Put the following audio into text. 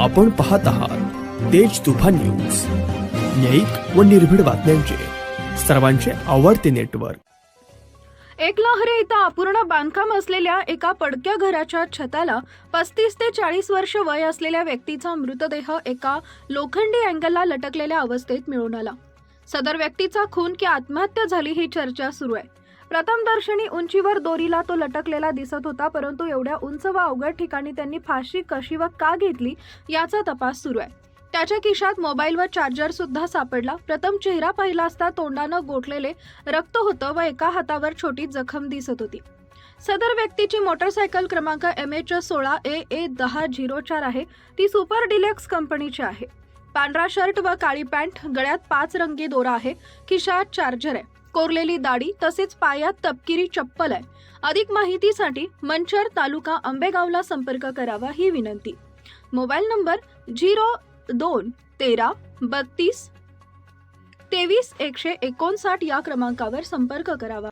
आपण पाहत आहात तेज तुफान न्यूज. न्यायिक व निर्भीड बातम्यांचे. सर्वांचे आवडते नेटवर्क. एकलहरे इथं अपूर्ण बांधकाम असलेल्या एका पडक्या घराच्या छताला पस्तीस ते चाळीस वर्ष वय असलेल्या व्यक्तीचा मृतदेह एका लोखंडी अँगलला लटकलेल्या अवस्थेत मिळून आला. सदर व्यक्तीचा खून की आत्महत्या झाली ही चर्चा सुरू आहे. प्रथमदर्शनी उंचीवर दोरीला तो लटकलेला दिसत होता परंतु एवढ्या उंच व अवघड ठिकाणी त्यांनी फाशी कशी व का घेतली याचा तपास सुरू आहे. त्याच्या खिशात मोबाईल व चार्जर सुद्धा सापडला. प्रथम चेहरा पाहिला असता तोंडानं गोठलेले रक्त होतं व एका हातावर छोटी जखम दिसत होती. सदर व्यक्तीची मोटरसायकल क्रमांक एम एच सोळा ए ए दहा झिरो चार आहे. ती सुपर डिलेक्स कंपनीची आहे. पांढरा शर्ट व काळी पॅन्ट गळ्यात पाच रंगी दोरा आहे. खिशात चार्जर आहे. कोरलेली दाढी तसेच पायात तपकिरी चप्पल आहे. अधिक माहितीसाठी मंचर तालुका आंबेगावला संपर्क करावा ही विनंती. मोबाईल नंबर झिरो दोन तेरा बत्तीस तेवीस एकशे एकोणसाठ या क्रमांकावर संपर्क करावा.